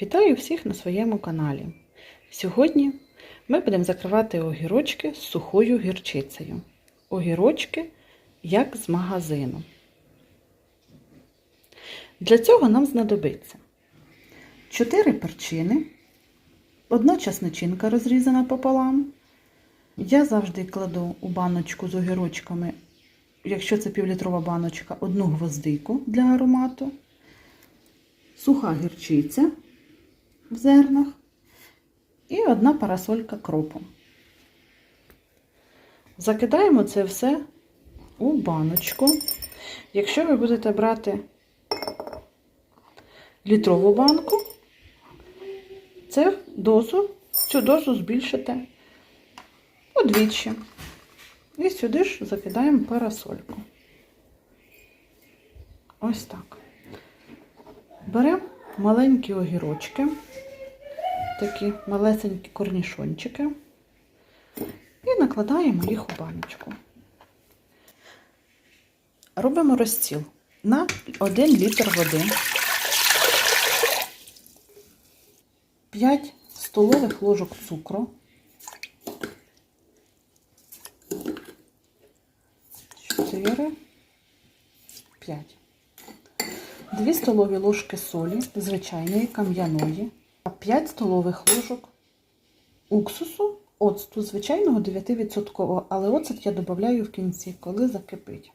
Вітаю всіх на своєму каналі. Сьогодні ми будемо закривати огірочки з сухою гірчицею. Огірочки як з магазину. Для цього нам знадобиться 4 перчини, одна часничинка розрізана пополам. Я завжди кладу у баночку з огірочками, якщо це півлітрова баночка, одну гвоздику для аромату суха гірчиця в зернах і одна парасолька кропу. Закидаємо це все у баночку. Якщо ви будете брати літрову банку, дозу, цю дозу збільшите удвічі. І сюди ж закидаємо парасольку. Ось так. Беремо маленькі огірочки, такі малесенькі корнішончики, і накладаємо їх у баночку. Робимо розстіл на 1 літр води, 5 столових ложок цукру, 4, 5. 2 столові ложки солі, звичайної кам'яної, 5 столових ложок уксусу, оцту, звичайного 9%, але оцет я додаю в кінці, коли закипить.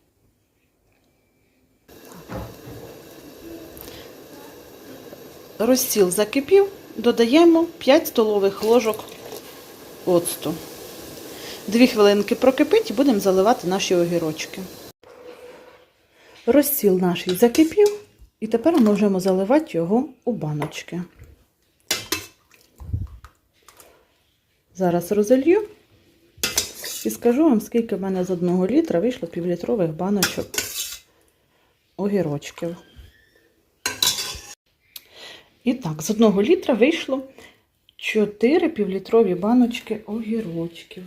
Розсіл закипів, додаємо 5 столових ложок оцту. Дві хвилинки прокипить і будемо заливати наші огірочки. Розсіл наш закипів, і тепер можемо заливати його у баночки. Зараз розілью і скажу вам, скільки в мене з одного літра вийшло півлітрових баночок огірочків. І так, з одного літра вийшло 4 півлітрові баночки огірочків.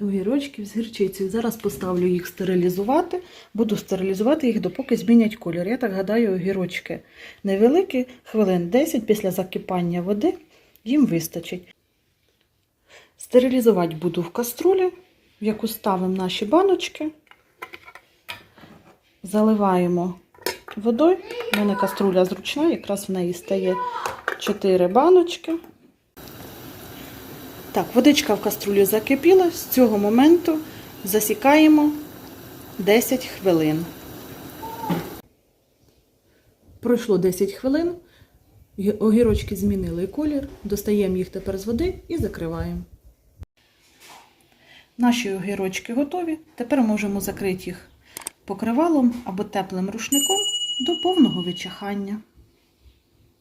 Огірочків з гірчицею. Зараз поставлю їх стерилізувати. Буду стерилізувати їх, допоки змінять колір. Я так гадаю, огірочки невеликі, хвилин 10 після закипання води їм вистачить. Стерилізувати буду в каструлі, в яку ставимо наші баночки. Заливаємо водою. У мене каструля зручна, якраз в неї стає 4 баночки. Так, водичка в каструлі закипіла. З цього моменту засікаємо 10 хвилин. Пройшло 10 хвилин. Огірочки змінили колір. Достаємо їх тепер з води і закриваємо. Наші огірочки готові. Тепер можемо закрити їх покривалом або теплим рушником до повного вичахання.